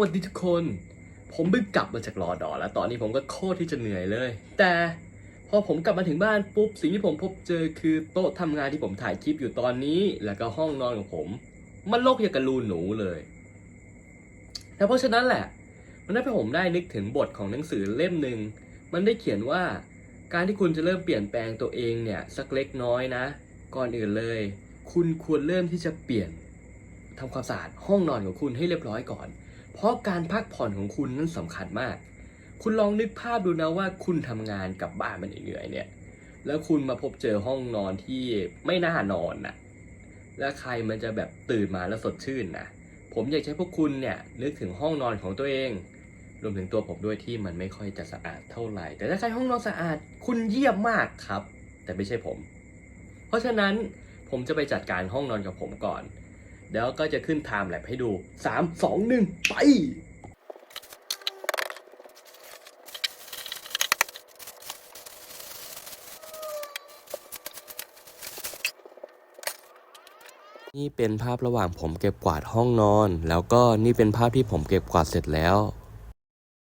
วันนี้ทุกคน ผมเพิ่งกลับมาจากรอดอแล้วตอนนี้ผมก็โคตรที่จะเหนื่อยเลย แต่พอผมกลับมาถึงบ้านปุ๊บสิ่งที่ผมพบเจอคือโต๊ะทำงานที่ผมถ่ายคลิปอยู่ตอนนี้ แล้วก็ห้องนอนของผม มันรกอย่างกับรูนหนูเลยแต่เพราะฉะนั้นแหละ มันได้ให้ผมได้นึกถึงบทของหนังสือเล่มหนึ่งมันได้เขียนว่าการที่คุณจะเริ่มเปลี่ยนแปลงตัวเองเนี่ยสักเล็กน้อยนะ ก่อนอื่นเลย คุณควรเริ่มที่จะเปลี่ยนทำความสะอาดห้องนอนของคุณให้เรียบร้อยก่อน เพราะการพักผ่อนของคุณนั้นสำคัญมาก คุณลองนึกภาพดูนะว่าคุณทำงานกลับบ้านมันเหนื่อยเนี่ย แล้วคุณมาพบเจอห้องนอนที่ไม่น่านอนน่ะ แล้วใครมันจะแบบตื่นมาแล้วสดชื่นนะ ผมอยากให้พวกคุณเนี่ยนึกถึงห้องนอนของตัวเองรวมถึงตัวผมด้วยที่มันไม่ค่อยจะสะอาดเท่าไหร่ แต่ถ้าใครห้องนอนสะอาดคุณเยี่ยมมากครับ แต่ไม่ใช่ผม เพราะฉะนั้นผมจะไปจัดการห้องนอนกับผมก่อน เดี๋ยวก็จะขึ้นไทม์แลปให้ดู 3 2 1 ไปนี่เป็นภาพระหว่างผมเก็บกวาดห้องนอน แล้วก็นี่เป็นภาพที่ผมเก็บกวาดเสร็จแล้ว